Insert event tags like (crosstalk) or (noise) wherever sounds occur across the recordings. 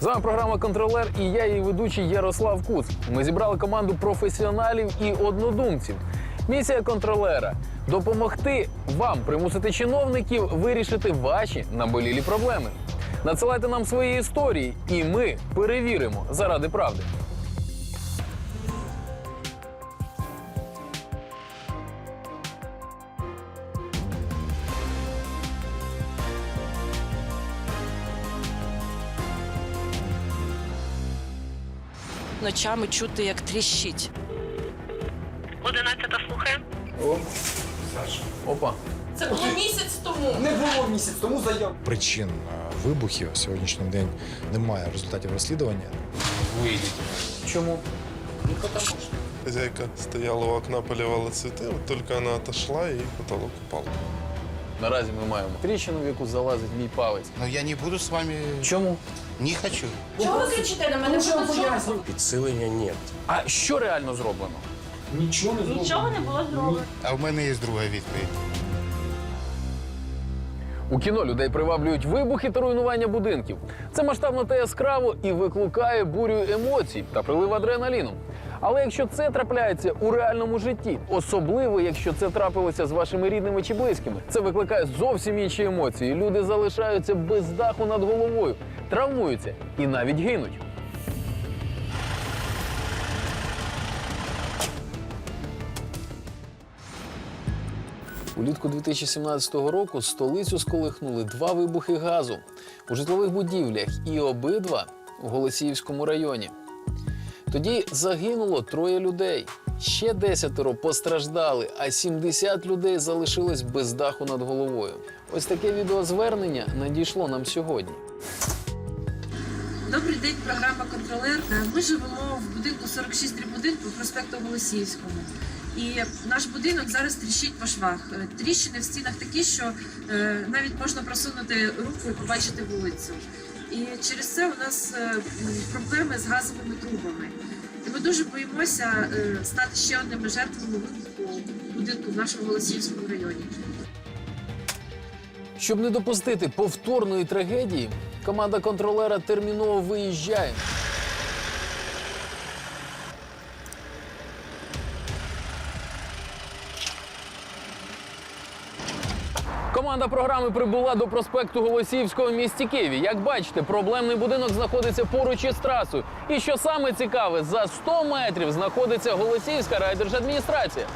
З вами програма Контролер і я, її ведучий Ярослав Куц. Ми зібрали команду професіоналів і однодумців. Місія контролера допомогти вам примусити чиновників вирішити ваші наболілі проблеми. Надсилайте нам свої історії, і ми перевіримо заради правди. Ночами чути, як тріщить. 11 слухає. Опа. Це було місяць тому. Не було місяць тому заяв. Причин е, вибухів сьогоднішній день немає результатів розслідування. Чому? Хозяйка стояла у окна, поливала цветы. Вот только она отошла, и потолок упал. Наразі ми маємо тріщину, в яку залазить мій палець. Но я не буду с вами... Чому? Не хочу. Чого ви кричите на мене? Що пояснюю? Підсилення ні. А що реально зроблено? Нічого не зроблено. Нічого не було зроблено. А в мене є друга відповідь. У кіно людей приваблюють вибухи та руйнування будинків. Це масштабно та яскраво і викликає бурю емоцій та прилив адреналіну. Але якщо це трапляється у реальному житті, особливо якщо це трапилося з вашими рідними чи близькими, це викликає зовсім інші емоції. Люди залишаються без даху над головою, травмуються і навіть гинуть. Улітку 2017 року столицю сколихнули два вибухи газу у житлових будівлях і обидва у Голосіївському районі. Тоді загинуло троє людей. Ще десятеро постраждали, а 70 людей залишилось без даху над головою. Ось таке відеозвернення надійшло нам сьогодні. Добрий день, програма Контролер. Е, Ми живемо в будинку 46 дріб 1 по проспекту Голосіївському. І наш будинок зараз тріщить по швах. Е, Тріщини в стінах такі, що е, навіть можна просунути руку і побачити вулицю. І через це у нас е, проблеми з газовими трубами. І ми дуже боїмося е, стати ще одними жертвами вибуху будинку в нашому Голосіївському районі. Щоб не допустити повторної трагедії, команда контролера терміново виїжджає. Команда програми прибула до проспекту Голосіївського в місті Києві. Як бачите, проблемний будинок знаходиться поруч із трасою. І що саме цікаве, за 100 метрів знаходиться Голосіївська райдержадміністрація.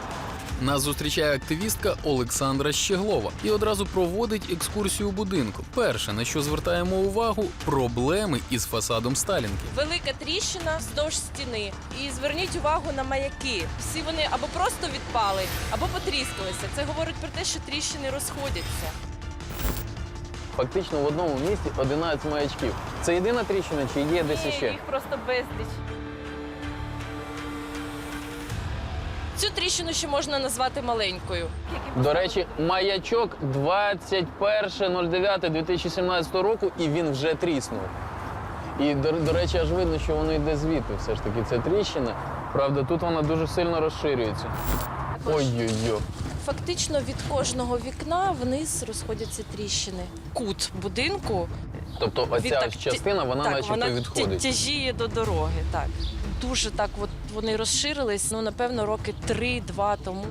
Нас зустрічає активістка Олександра Щеглова і одразу проводить екскурсію будинку. Перше, на що звертаємо увагу, проблеми із фасадом Сталінки. Велика тріщина вздовж стіни. І зверніть увагу на маяки. Всі вони або просто відпали, або потріскалися. Це говорить про те, що тріщини розходяться. Фактично в одному місці 11 маячків. це єдина тріщина чи є десь Ні, іще? їх просто безліч. Цю тріщину ще можна назвати маленькою. До речі, маячок 21.09.2017 року, і він вже тріснув. І, до, до речі, аж видно, що воно йде звідти. Все ж таки, це тріщина. Правда, тут вона дуже сильно розширюється. Ой-ой-ой. Фактично від кожного вікна вниз розходяться тріщини. Кут будинку Тобто оця так частина, вона так, начебто вона відходить. тяжіє до дороги. Так дуже так, от вони розширились. Ну напевно, роки три-два тому.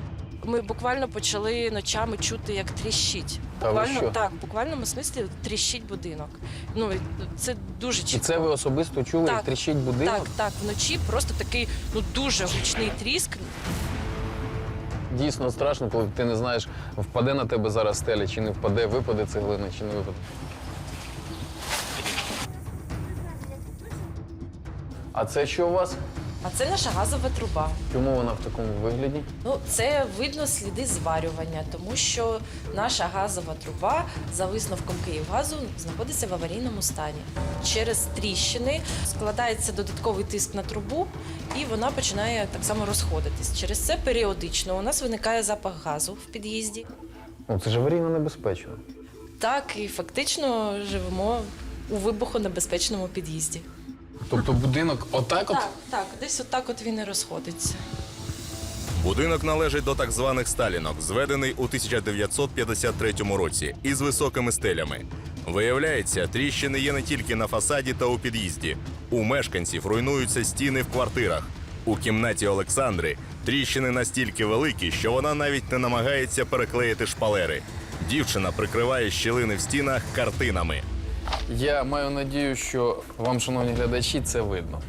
Ми буквально почали ночами чути, як тріщить. Буквально що? так, в буквальному смислі тріщить будинок. Ну це дуже чітко. І це ви особисто чули, як тріщить будинок? Так, так, вночі просто такий ну дуже гучний тріск. Дійсно страшно, коли ти не знаєш, впаде на тебе зараз стеля, чи не впаде, випаде цеглина, чи не випаде. А це що у вас? А це наша газова труба. Чому вона в такому вигляді? Ну, це видно сліди зварювання, тому що наша газова труба за висновком Київгазу знаходиться в аварійному стані. Через тріщини складається додатковий тиск на трубу, і вона починає так само розходитись. Через це періодично у нас виникає запах газу в під'їзді. Ну, це ж аварійно небезпечно. Так, і фактично живемо у вибухонебезпечному під'їзді. Тобто будинок отак от? Так, так, десь отак от він і розходиться. Будинок належить до так званих сталінок, зведений у 1953 році із високими стелями. Виявляється, тріщини є не тільки на фасаді та у під'їзді. У мешканців руйнуються стіни в квартирах. У кімнаті Олександри тріщини настільки великі, що вона навіть не намагається переклеїти шпалери. Дівчина прикриває щілини в стінах картинами. Я маю надію, що вам, шановні глядачі, це видно.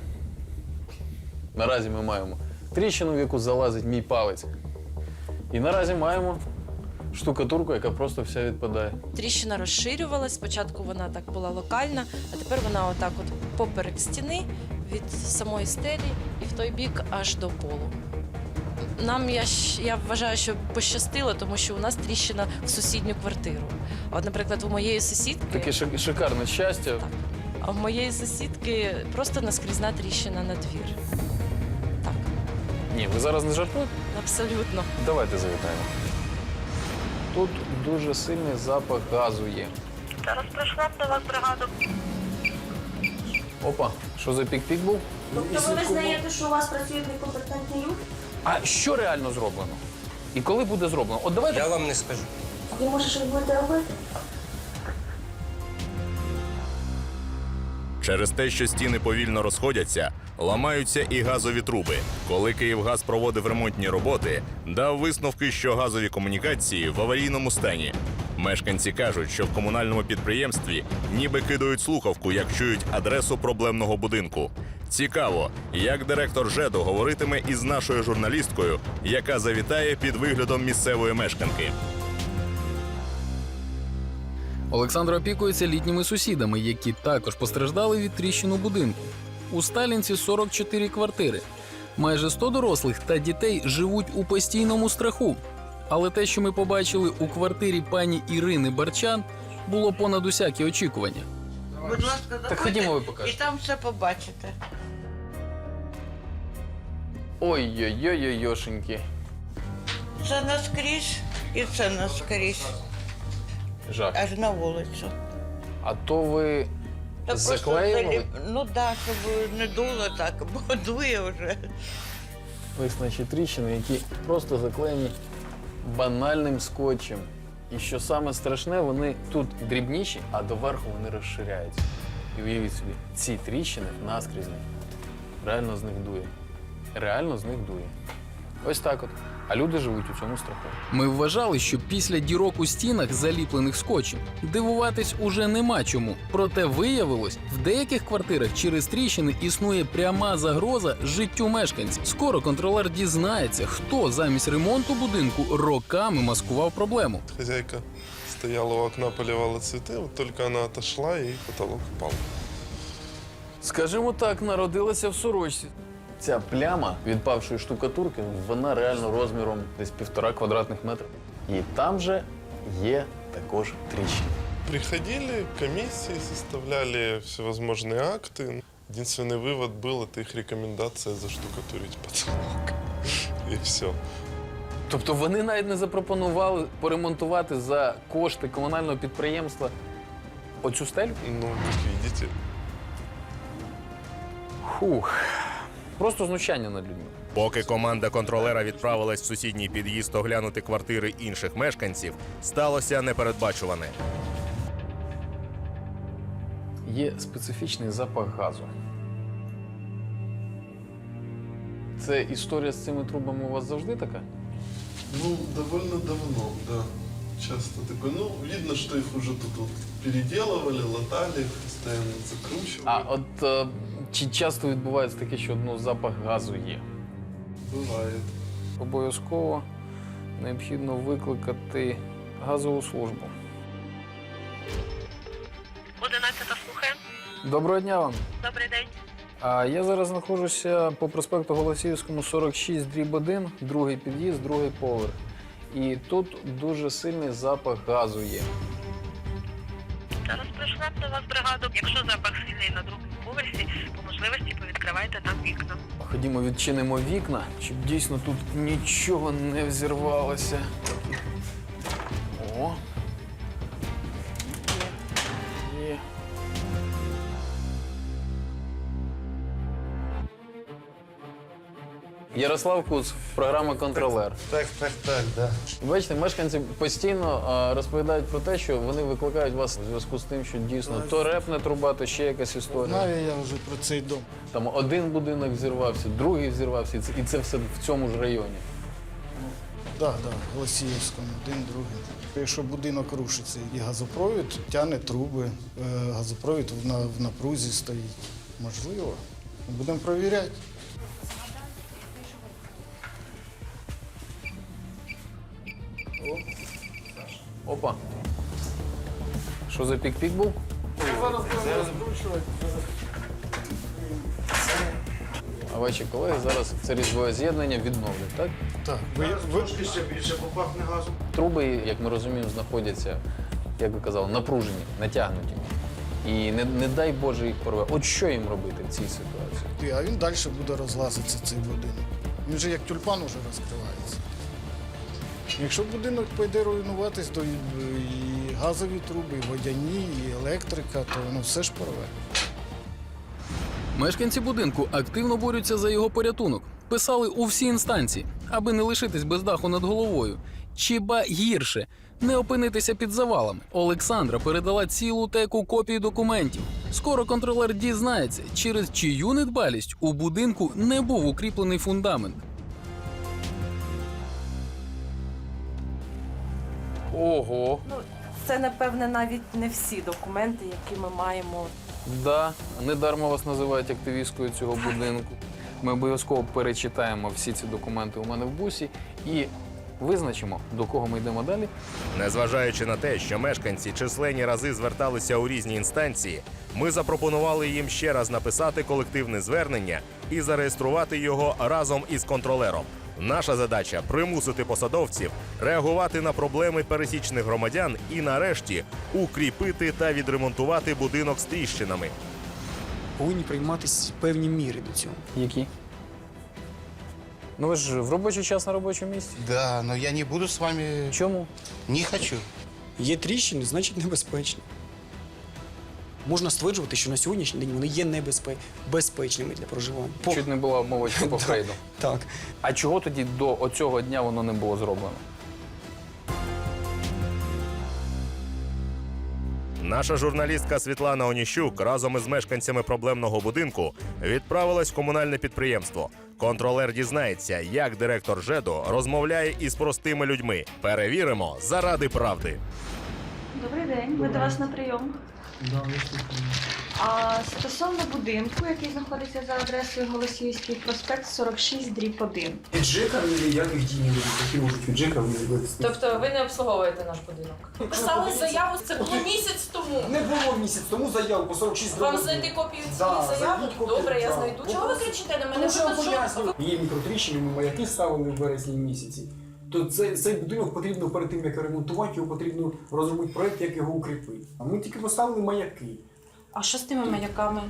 Наразі ми маємо тріщину, в яку залазить мій палець. І наразі маємо штукатурку, яка просто вся відпадає. Тріщина розширювалась. Спочатку вона так була локальна, а тепер вона отак от поперек стіни від самої стелі і в той бік аж до полу. Нам я, я вважаю, що пощастило, тому що у нас тріщина в сусідню квартиру. От, наприклад, у моєї сусідки, Таке шикарне щастя. Так. а в моєї сусідки просто наскрізна тріщина на двір. Так, Ні, ви зараз не жартуєте? абсолютно. Давайте завітаємо. Тут дуже сильний запах газу є. Зараз прийшла до вас бригада. Опа, що за пік-пік був? Тобто ви визнаєте, що у вас працюють некомпетентні люди? А що реально зроблено? І коли буде зроблено? От давайте. Я вам не скажу. Ти може щось будете робити? Через те, що стіни повільно розходяться, ламаються і газові труби. Коли Київгаз проводив ремонтні роботи, дав висновки, що газові комунікації в аварійному стані. Мешканці кажуть, що в комунальному підприємстві ніби кидають слухавку, як чують адресу проблемного будинку. Цікаво, як директор ЖЕДу говоритиме із нашою журналісткою, яка завітає під виглядом місцевої мешканки. Олександр опікується літніми сусідами, які також постраждали від тріщин у будинку. У Сталінці 44 квартири. Майже 100 дорослих та дітей живуть у постійному страху. Але те, що ми побачили у квартирі пані Ірини Барчан, було понад усякі очікування. Будь ласка, Так ходімо, ви і покажете. там все побачите. Ой-ой-ой-ой-йошеньки. Це наскрізь і це наскрізь, Жах. аж на вулицю. А то ви Та просто заліп- Ну так, да, щоб не дуло так, бо дує вже. Наші тріщини, які просто заклеєні банальним скотчем. І що саме страшне, вони тут дрібніші, а доверху вони розширяються. І уявіть собі, ці тріщини наскрізні. Реально з них дує. Реально з них дує. Ось так от. А люди живуть у цьому страху. Ми вважали, що після дірок у стінах, заліплених скотчем, дивуватись уже нема чому. Проте виявилось, в деяких квартирах через тріщини існує пряма загроза життю мешканців. Скоро контролер дізнається, хто замість ремонту будинку роками маскував проблему. Хозяйка стояла у окна, поливала цветы, вот только она отошла, и потолок упал. Скажімо так, народилася в сорочці Ця пляма відпавшої штукатурки, вона реально розміром десь півтора квадратних метра. І там же є також тріщини. Приходили комиссии, составляли всевозможные акты. Единственный вывод был, это их рекомендация заштукатурить потолок. (laughs) И все. Тобто вони навіть не запропонували поремонтувати за кошти комунального підприємства оцю стелю? Ну, как видите, Фух. Просто знущання над людьми. Поки команда контролера відправилась в сусідній під'їзд оглянути квартири інших мешканців, сталося непередбачуване. Є специфічний запах газу. Це історія з цими трубами у вас завжди така? Ну, довольно давно, да. Часто такой. Ну, видно, что их уже тут вот переделывали, латали, постоянно закручивали. А от е, чи часто відбувається таке, що ну, запах газу є? Бывает. Обов'язково необхідно викликати газову службу. 11 слухає. Доброго дня вам. Добрий день. А я зараз знаходжуся по проспекту Голосіївському 46, дріб 1, другий під'їзд, другий поверх. І тут дуже сильний запах газу є. Зараз прийшла б до вас бригада. Якщо запах сильний на другому поверсі, по можливості повідкривайте там вікна. Ходімо, відчинимо вікна, щоб дійсно тут нічого не взірвалося. О. Ярослав Куц, програма Контролер. Так, так, так, да. Бачите, мешканці постійно а, розповідають про те, що вони викликають вас у зв'язку з тим, що дійсно то репне труба, то ще якась історія. Знаю я вже про цей дом. Там один будинок взірвався, другий взірвався, і це, і це все в цьому ж районі. Так, так, Голосіївському, один, другий. Якщо будинок рушиться і газопровід тягне труби, е, газопровід в, на, в напрузі стоїть. Можливо. Будемо перевіряти. Опа. Що за пік-пік був? Зараз будемо розкручувати. А ваші колеги зараз це різьбове з'єднання відновлять, так? Так, ви, ви, ще більше попахне газом. Труби, як ми розуміємо, знаходяться, як ви казали, напружені, натягнуті. І не, не дай Боже їх порве. От що їм робити в цій ситуації? а він далі буде розлазитися цей будинок. Він же як тюльпан уже розкривається. Якщо будинок пойде руйнуватись, то і, газові труби, і водяні, і електрика, то воно все ж порве. Мешканці будинку активно борються за його порятунок. Писали у всі інстанції, аби не лишитись без даху над головою. Чи ба гірше не опинитися під завалами. Олександра передала цілу теку копій документів. Скоро контролер дізнається, через чию недбалість у будинку не був укріплений фундамент. Ого, Ну, це, напевне, навіть не всі документи, які ми маємо. Да, недарма вас називають активісткою цього будинку. Ми обов'язково перечитаємо всі ці документи у мене в бусі і визначимо, до кого ми йдемо далі. Незважаючи на те, що мешканці численні рази зверталися у різні інстанції, ми запропонували їм ще раз написати колективне звернення і зареєструвати його разом із контролером. Наша задача примусити посадовців реагувати на проблеми пересічних громадян і, нарешті, укріпити та відремонтувати будинок з тріщинами. Повинні прийматися певні міри до цього. Які? Ну ви ж в робочий час на робочому місці. Да, но я не буду с вами... Чому? Не хочу. Є тріщини, значить небезпечні. Можна стверджувати, що на сьогоднішній день вони є небезпечними для проживання. По- Чуть не була мовочка по Фрейду. Так. А чого тоді до оцього дня воно не було зроблено? Наша журналістка Світлана Оніщук разом із мешканцями проблемного будинку відправилась в комунальне підприємство. Контролер дізнається, як директор ЖЕДу розмовляє із простими людьми. Перевіримо заради правди. Добрий день, ми до вас на прийом. А стосовно будинку, який знаходиться за адресою Голосіївський проспект 46 дріб 1. Джека ніяких дій не буде, які можуть від Джека вивести. Тобто ви не обслуговуєте наш будинок? Писали заяву, це було місяць тому. Не було місяць тому заяву по 46 Вам знайти копію Да, цієї заяви? зайдіть копію, Добре, я да. знайду. Чого ви кричите на мене? Тому що я Ви без пояснюю. Є мікротріщини, ми маяки ставили в вересні місяці. То цей, цей будинок потрібно перед тим, як ремонтувати, його потрібно розробити проєкт, як його укріпити. А ми тільки поставили маяки. А що з тими маяками?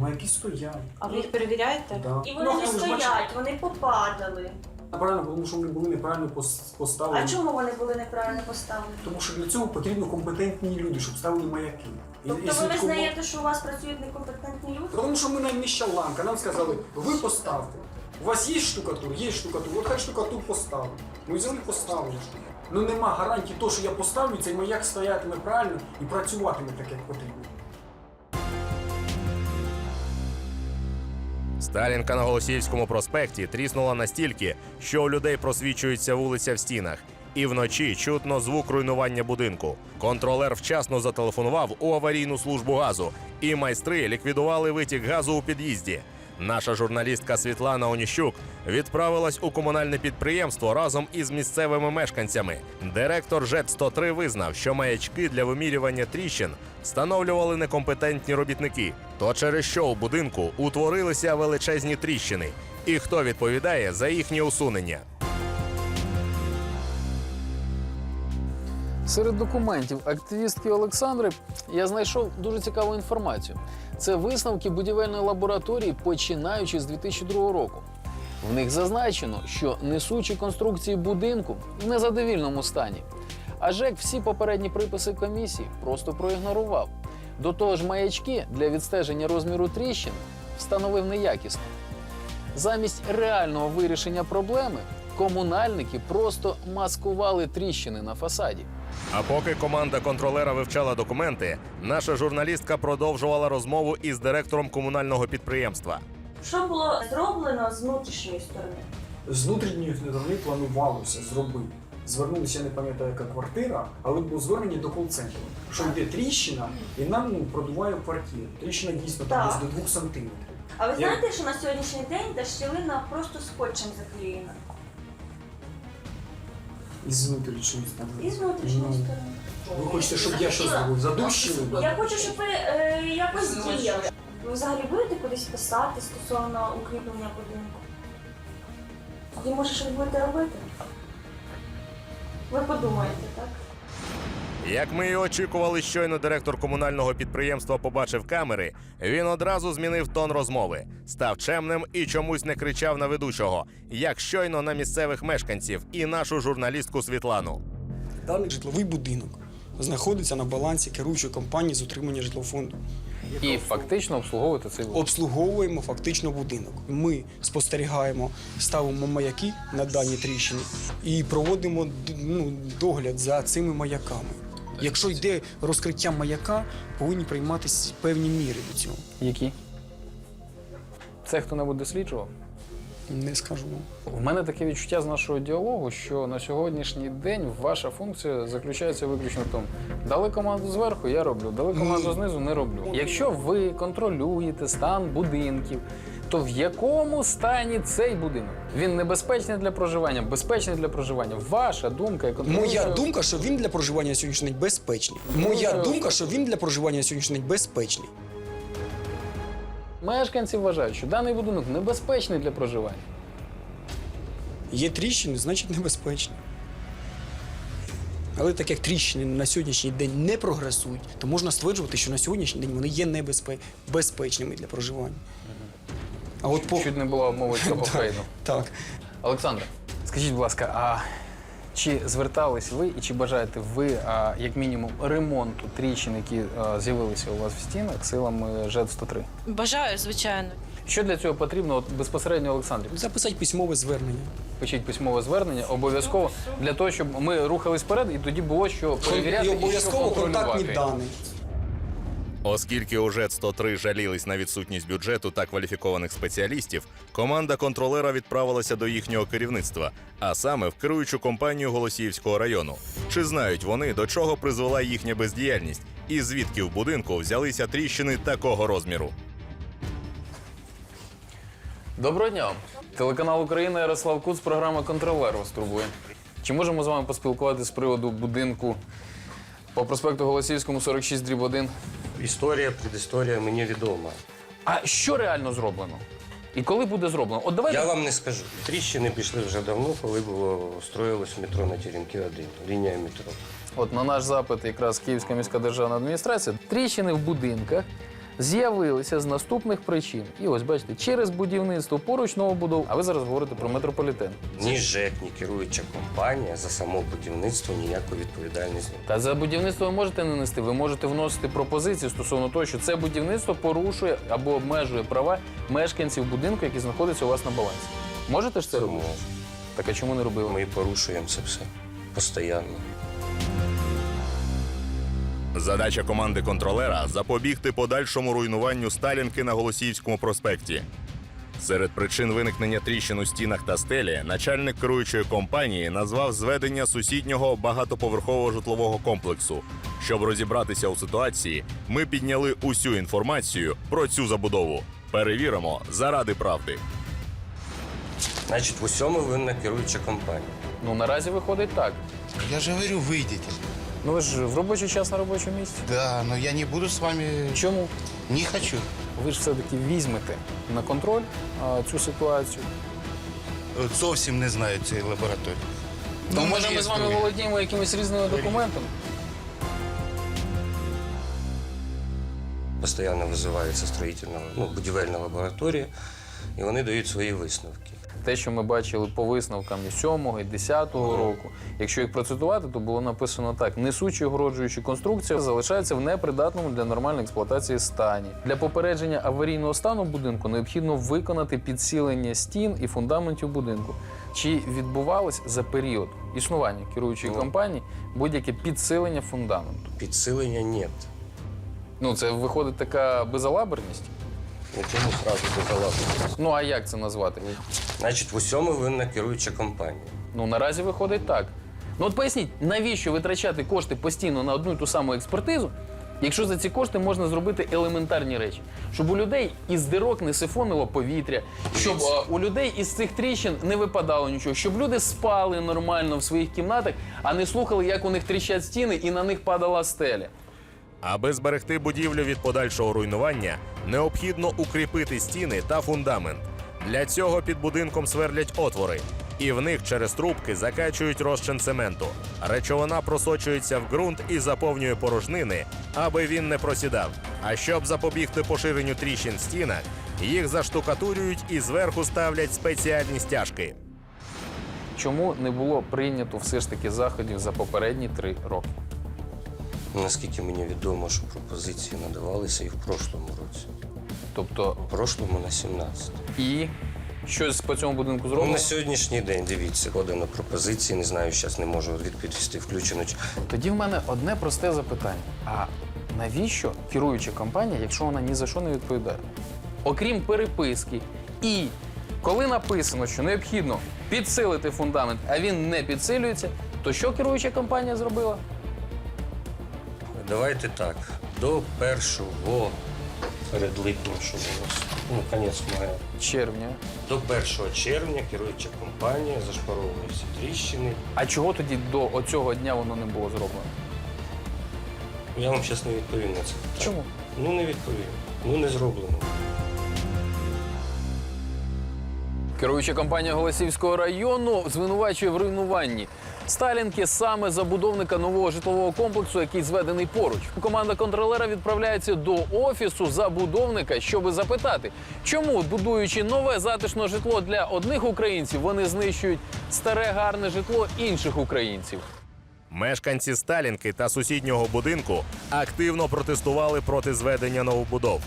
Маяки стоять. А ви їх перевіряєте? Да. І вони Ну, не ж бачите, стоять, вони попадали. Правильно, тому що вони були неправильно пос- поставлені. А чому вони були неправильно поставлені? Тому що для цього потрібно компетентні люди, щоб ставили маяки. І- і Тобто ви слідкували. визнаєте, що у вас працюють некомпетентні люди? Тому що ми найнижча ланка. Нам сказали, ви поставте. У вас є штукатур? Є штукатур. От хай штукатур поставить. Ми взяли поставили. Ну нема гарантії того, що я поставлю, цей маяк стоятиме правильно і працюватиме так, як потрібно. Сталінка на Голосіївському проспекті тріснула настільки, що у людей просвічується вулиця в стінах. І вночі чутно звук руйнування будинку. Контролер вчасно зателефонував у аварійну службу газу, і майстри ліквідували витік газу у під'їзді. Наша журналістка Світлана Оніщук відправилась у комунальне підприємство разом із місцевими мешканцями. Директор ЖЕД 103 визнав, що маячки для вимірювання тріщин встановлювали некомпетентні робітники. То через що у будинку утворилися величезні тріщини, і хто відповідає за їхнє усунення. Серед документів активістки Олександри я знайшов дуже цікаву інформацію. Це висновки будівельної лабораторії, починаючи з 2002 року. В них зазначено, що несучі конструкції будинку в незадовільному стані. А ЖЕК всі попередні приписи комісії просто проігнорував. До того ж, маячки для відстеження розміру тріщин встановив неякісно. Замість реального вирішення проблеми комунальники просто маскували тріщини на фасаді. А поки команда контролера вивчала документи, наша журналістка продовжувала розмову із директором комунального підприємства. Що було зроблено з внутрішньої сторони? З внутрішньої сторони планувалося зробити. Звернулися, я не пам'ятаю, яка квартира, але було звернення до кол-центру, що йде тріщина, і нам ну, продуває квартиру. Тріщина дійсно там Так. десь до 2 сантиметрів. А ви Я- знаєте, що на сьогоднішній день та щілина просто скотчем заклеєна? Із внутрішньої сторони. Із внутрішньої Ну, сторони. Ви хочете, щоб я що зробив? Задущили? Я хочу, щоб ви е, якось діяли. Ви взагалі будете кудись писати стосовно укріплення будинку? Тоді може щось будете робити? Ви подумаєте, так? Як ми і очікували, щойно директор комунального підприємства побачив камери, він одразу змінив тон розмови, став чемним і чомусь не кричав на ведучого, як щойно на місцевих мешканців і нашу журналістку Світлану. Даний житловий будинок знаходиться на балансі керуючої компанії з утримання житлового фонду. І фактично обслуговувати цей вулик. Обслуговуємо фактично будинок. Ми спостерігаємо, ставимо маяки на даній тріщині і проводимо ну, догляд за цими маяками. Якщо йде розкриття маяка, повинні прийматися певні міри до цього. Які? Це хто-небудь досліджував? Не скажу. У мене таке відчуття з нашого діалогу, що на сьогоднішній день ваша функція заключається виключно в тому, дали команду зверху, я роблю, дали команду знизу, не роблю. Якщо ви контролюєте стан будинків, то в якому стані цей будинок? Він небезпечний для проживання, безпечний для проживання. Ваша думка як Моя думка, що він для проживання на сьогоднішній день безпечний. Моя думка, що він для проживання на сьогоднішній день безпечний. Мешканці вважають, що даний будинок небезпечний для проживання. Є тріщини, значить небезпечні. Але так як тріщини на сьогоднішній день не прогресують, то можна стверджувати, що на сьогоднішній день вони є небезпе... для проживання. А от по... Чуть не було мови цього (laughs) фейну. Так. Олександре, скажіть, будь ласка, а чи звертались ви і чи бажаєте ви, а, як мінімум, ремонту тріщин, які а, з'явилися у вас в стінах силами ЖЕД 103? Бажаю, звичайно. Що для цього потрібно от, безпосередньо Олександрі? Записати письмове звернення. Пишіть письмове звернення обов'язково для того, щоб ми рухались вперед і тоді було що перевіряти І що обов'язково контактні дані. Оскільки у ЖЕД 103 жалілись на відсутність бюджету та кваліфікованих спеціалістів, команда контролера відправилася до їхнього керівництва, а саме в керуючу компанію Голосіївського району. Чи знають вони, до чого призвела їхня бездіяльність, і звідки в будинку взялися тріщини такого розміру? Доброго дня. Телеканал Україна Ярослав Куц, програма Контролер вас турбує. Чи можемо з вами поспілкуватися з приводу будинку по проспекту Голосіївському 46 дріб 1? Історія, предісторія мені відома. А що реально зроблено? І коли буде зроблено? От давайте Я вам не скажу. Тріщини пішли вже давно, коли було строїлось метро на Теремки 1, лінія метро. От на наш запит, якраз Київська міська державна адміністрація, тріщини в будинках з'явилися з наступних причин. І ось бачите, через будівництво поруч новобудов, а ви зараз говорите про метрополітен. Ні ЖЕК, ні керуюча компанія за само будівництво ніякої відповідальності. Та за будівництво ви можете не нести. Ви можете вносити пропозиції стосовно того, що це будівництво порушує або обмежує права мешканців будинку, які знаходяться у вас на балансі. Можете ж це робити? Так а чому не робили? Ми порушуємо це все постійно. Задача команди контролера запобігти подальшому руйнуванню Сталінки на Голосіївському проспекті. Серед причин виникнення тріщин у стінах та стелі начальник керуючої компанії назвав зведення сусіднього багатоповерхового житлового комплексу. Щоб розібратися у ситуації, ми підняли усю інформацію про цю забудову. Перевіримо заради правди. Значить, в усьому винна керуюча компанія. Ну наразі виходить так. Я же говорю, выйдите. Ну ви ж в робочий час на робочому місці. Да, но я не буду с вами... Чому? Не хочу. Ви ж все-таки візьмете на контроль а, цю ситуацію. От Зовсім не знаю цієї лабораторії. Ну, Ну, може, ми з вами другі. володіємо якимись різними документами. Постійно визивається строїтельна, ну, будівельна лабораторія. і вони дають свої висновки. Те, що ми бачили по висновкам і 7 і 10 року, якщо їх процитувати, то було написано так: несучі огороджуючі конструкція залишається в непридатному для нормальної експлуатації стані. Для попередження аварійного стану будинку необхідно виконати підсилення стін і фундаментів будинку. Чи відбувалось за період існування керуючої Ну. компанії будь-яке підсилення фундаменту? Підсилення нет. Ну це виходить така безалаберність. Чому зразу безалаберність? Ну а як це назвати? Значить, в усьому винна керуюча компанія. Ну наразі виходить так. Ну от поясніть, навіщо витрачати кошти постійно на одну і ту саму експертизу, якщо за ці кошти можна зробити елементарні речі, щоб у людей із дирок не сифонило повітря, щоб а, у людей із цих тріщин не випадало нічого, щоб люди спали нормально в своїх кімнатах, а не слухали, як у них тріщать стіни і на них падала стеля. Аби зберегти будівлю від подальшого руйнування, необхідно укріпити стіни та фундамент. Для цього під будинком сверлять отвори, і в них через трубки закачують розчин цементу. Речовина просочується в ґрунт і заповнює порожнини, аби він не просідав. А щоб запобігти поширенню тріщин в стінах, їх заштукатурюють і зверху ставлять спеціальні стяжки. Чому не було прийнято все ж таки заходів за попередні три роки? Наскільки мені відомо, що пропозиції надавалися і в прошлому році. Тобто, В прошлому на 17. і щось по цьому будинку Ну, зроблено? на сьогоднішній день, дивіться, подано пропозиції, не знаю, зараз не можу відповісти, включено. чи- Тоді в мене одне просте запитання: а навіщо керуюча компанія, якщо вона ні за що не відповідає? Окрім переписки, і коли написано, що необхідно підсилити фундамент, а він не підсилюється, то що керуюча компанія зробила? Давайте так. До першого перед липнем, що було, ну, кінець мая. Червня. До 1 червня керуюча компанія зашпаровує всі тріщини. А чого тоді до оцього дня воно не було зроблено? Я вам зараз не відповім на це. питання. Чому? Ну не відповім. Ну не зроблено. Керуюча компанія Голосівського району звинувачує в руйнуванні Сталінки саме забудовника нового житлового комплексу, який зведений поруч. Команда контролера відправляється до офісу забудовника, щоби запитати, чому, будуючи нове затишне житло для одних українців, вони знищують старе гарне житло інших українців. Мешканці Сталінки та сусіднього будинку активно протестували проти зведення новобудов.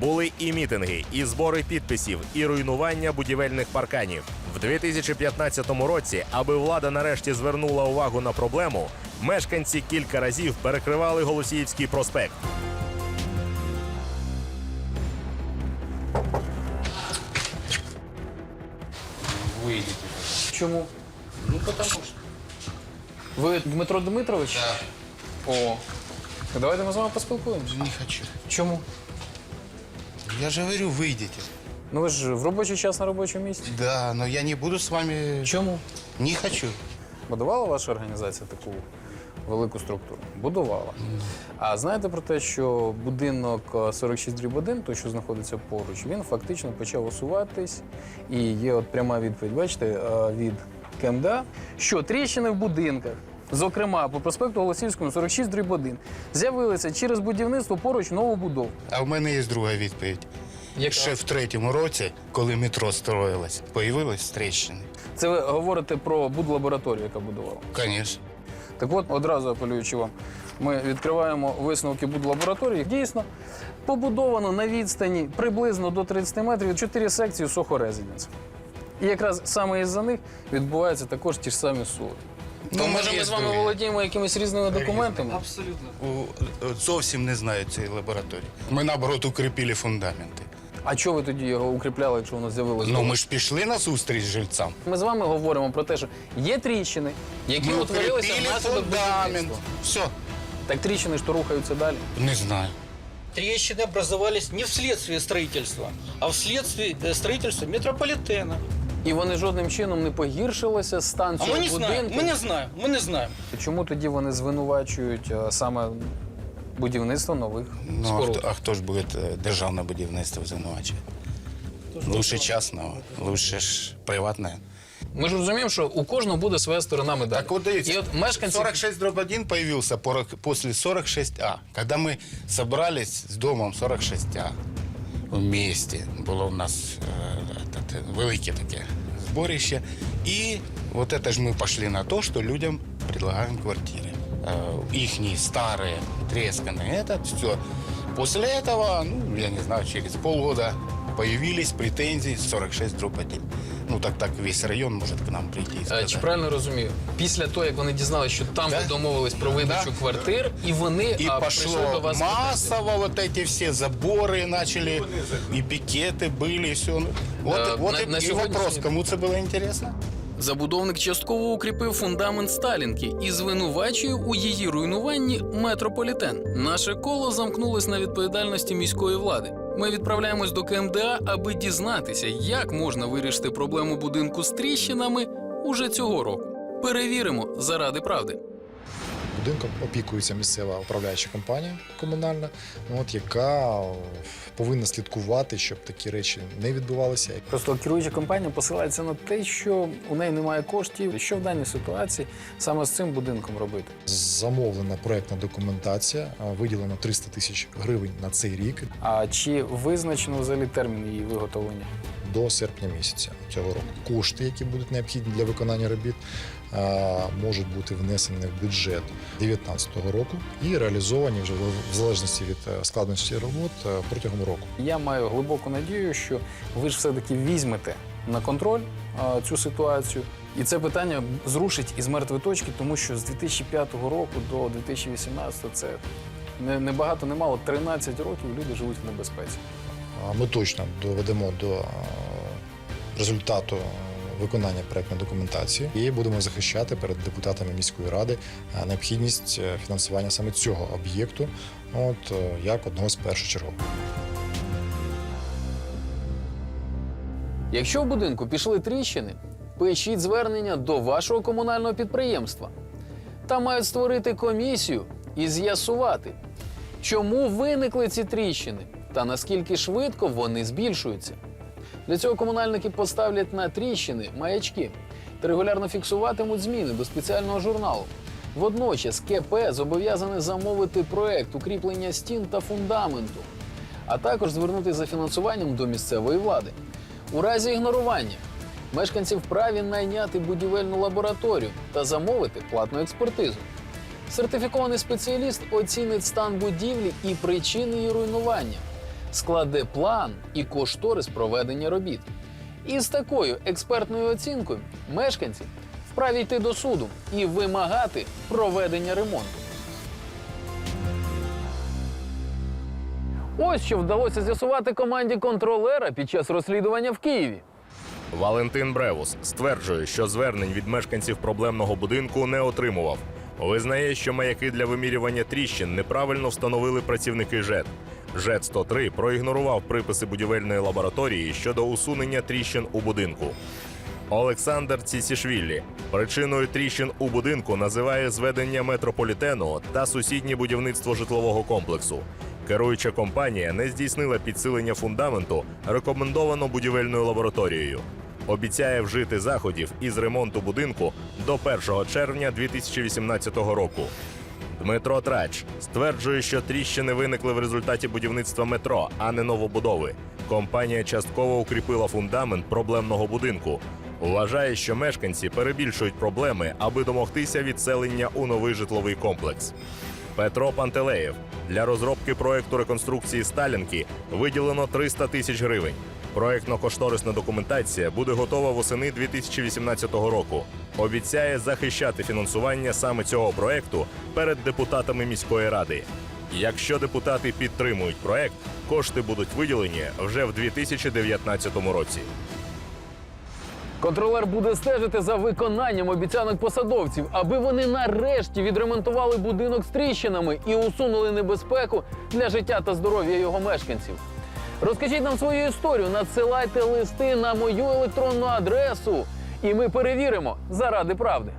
Були і мітинги, і збори підписів, і руйнування будівельних парканів. В 2015 році, аби влада нарешті звернула увагу на проблему, мешканці кілька разів перекривали Голосіївський проспект. Чому? Ну, тому що. Ви Дмитро Дмитрович? Так. О. Давайте ми з вами поспілкуємося. Не хочу. Чому? Я же говорю, выйдите. Ну ви ж в робочий час на робочому місці. Да, но я не буду с вами... Чому? Не хочу. Будувала ваша організація таку велику структуру? Будувала. А знаєте про те, що будинок е, 46 дріб 1, той, що знаходиться поруч, він фактично почав усуватись. І є от пряма відповідь, бачите, е, від КМДА, що тріщини в будинках. Зокрема, по проспекту Голосівському 46 дріб 1, з'явилися через будівництво поруч новобудов. А в мене є друга відповідь. Ще в третьому році, коли метро строїлось, появились тріщини. Це ви говорите про будлабораторію, яка будувала. Звісно. Так от, одразу апелюючи вам, ми відкриваємо висновки будлабораторії. Дійсно, побудовано на відстані приблизно до 30 метрів 4 секції Сохо Резиденс. І якраз саме із-за них відбуваються також ті ж самі суди. Ну, То може ми з вами володіємо якимись різними документами? Абсолютно. Зовсім не знаю цієї лабораторії. Ми, наоборот, укріпили фундаменти. А чого ви тоді його укріпляли, якщо воно з'явилося? Ну, ми ж пішли на зустріч жильцям. Ми з вами говоримо про те, що є тріщини, які Ми утворилися укріпили внаслідок фундамент. будівництва. Все. Так тріщини ж то рухаються далі. Не знаю. Трещины образовались не вследствие строительства, а вследствие э, строительства метрополитена. І вони жодним чином не погіршилися стан А цього мы не знаем, будинку. мы не знаем, мы не знаем. Чому тоді вони звинувачують е, саме будівництво нових Ну, а споруд? хто, а хто ж буде е, державне будівництво звинувачувати? Лучше частного, лучше ж приватне. Ми ж розуміємо, що у кожного буде своя сторона медалі. Так вот, дивіться, І от мешканці 46 дробь 1 появился порок- после 46А. Когда мы собрались с домом 46А вместе, было у нас э, это велике таке зборище. І вот это ж ми пішли на то, що людям предлагаем квартири. Э, Ихние старые, тресканные, этот, все. После этого, ну, я не знаю, через полгода появились претензии 46 дробь 1. Ну, так так весь район может к нам прийти и Е, сказать. Чи правильно розумію? Після того, як вони дізналися, що там Да. ви домовились про видачу Да. квартир, і вони И а, прийшли до пошло вас. массово вот эти все заборы начали, и пикеты были, и все. Вот, вот на- и, на и вопрос, кому это было интересно? Забудовник частково укріпив фундамент Сталінки і звинувачує у її руйнуванні метрополітен. Наше коло замкнулось на відповідальності міської влади. Ми відправляємось до КМДА, аби дізнатися, як можна вирішити проблему будинку з тріщинами уже цього року. Перевіримо заради правди. Будинком опікується місцева управляюча компанія комунальна, от, яка повинна слідкувати, щоб такі речі не відбувалися. Просто керуюча компанія посилається на те, що у неї немає коштів. Що в даній ситуації саме з цим будинком робити? Замовлена проектна документація, виділено 300 тисяч гривень на цей рік А чи визначено взагалі термін її виготовлення? до серпня місяця цього року. Кошти, які будуть необхідні для виконання робіт, можуть бути внесені в бюджет 2019 року і реалізовані вже в- залежності від е, складності робот е, протягом року. Я маю глибоку надію, що ви ж все-таки візьмете на контроль цю ситуацію. І це питання зрушить із мертвої точки, тому що з 2005 року до 2018 це не, не багато, не мало 13 років люди живуть в небезпеці. Ми точно доведемо до е, результату е, виконання проектної документації і будемо захищати перед депутатами міської ради е, необхідність е, фінансування саме цього об'єкту, от е, як одного з першочергових. Якщо в будинку пішли тріщини, пишіть звернення до вашого комунального підприємства. Там мають створити комісію і з'ясувати, чому виникли ці тріщини та наскільки швидко вони збільшуються. Для цього комунальники поставлять на тріщини маячки та регулярно фіксуватимуть зміни до спеціального журналу. Водночас КП зобов'язане замовити проект укріплення стін та фундаменту, а також звернутися за фінансуванням до місцевої влади. У разі ігнорування мешканці вправі найняти будівельну лабораторію та замовити платну експертизу. Сертифікований спеціаліст оцінить стан будівлі і причини її руйнування, складе план і кошторис проведення робіт. І з такою експертною оцінкою мешканці вправі йти до суду і вимагати проведення ремонту. Ось що вдалося з'ясувати команді контролера під час розслідування в Києві. Валентин Бревус стверджує, що звернень від мешканців проблемного будинку не отримував. Визнає, що маяки для вимірювання тріщин неправильно встановили працівники ЖЕД. ЖЕД 103 проігнорував приписи будівельної лабораторії щодо усунення тріщин у будинку. Олександр Цісішвілі причиною тріщин у будинку називає зведення метрополітену та сусіднє будівництво житлового комплексу. Керуюча компанія не здійснила підсилення фундаменту, рекомендовано будівельною лабораторією. Обіцяє вжити заходів із ремонту будинку до 1 червня 2018 року. Дмитро Трач стверджує, що тріщини виникли в результаті будівництва метро, а не новобудови. Компанія частково укріпила фундамент проблемного будинку. Вважає, що мешканці перебільшують проблеми, аби домогтися відселення у новий житловий комплекс. Петро Пантелеєв для розробки проекту реконструкції Сталінки виділено 300 тисяч гривень. Проектно-кошторисна документація буде готова восени 2018 року. Обіцяє захищати фінансування саме цього проекту перед депутатами міської ради. Якщо депутати підтримують проект, кошти будуть виділені вже в 2019 році. Контролер буде стежити за виконанням обіцянок посадовців, аби вони нарешті відремонтували будинок з тріщинами і усунули небезпеку для життя та здоров'я його мешканців. Розкажіть нам свою історію, надсилайте листи на мою електронну адресу, і ми перевіримо заради правди.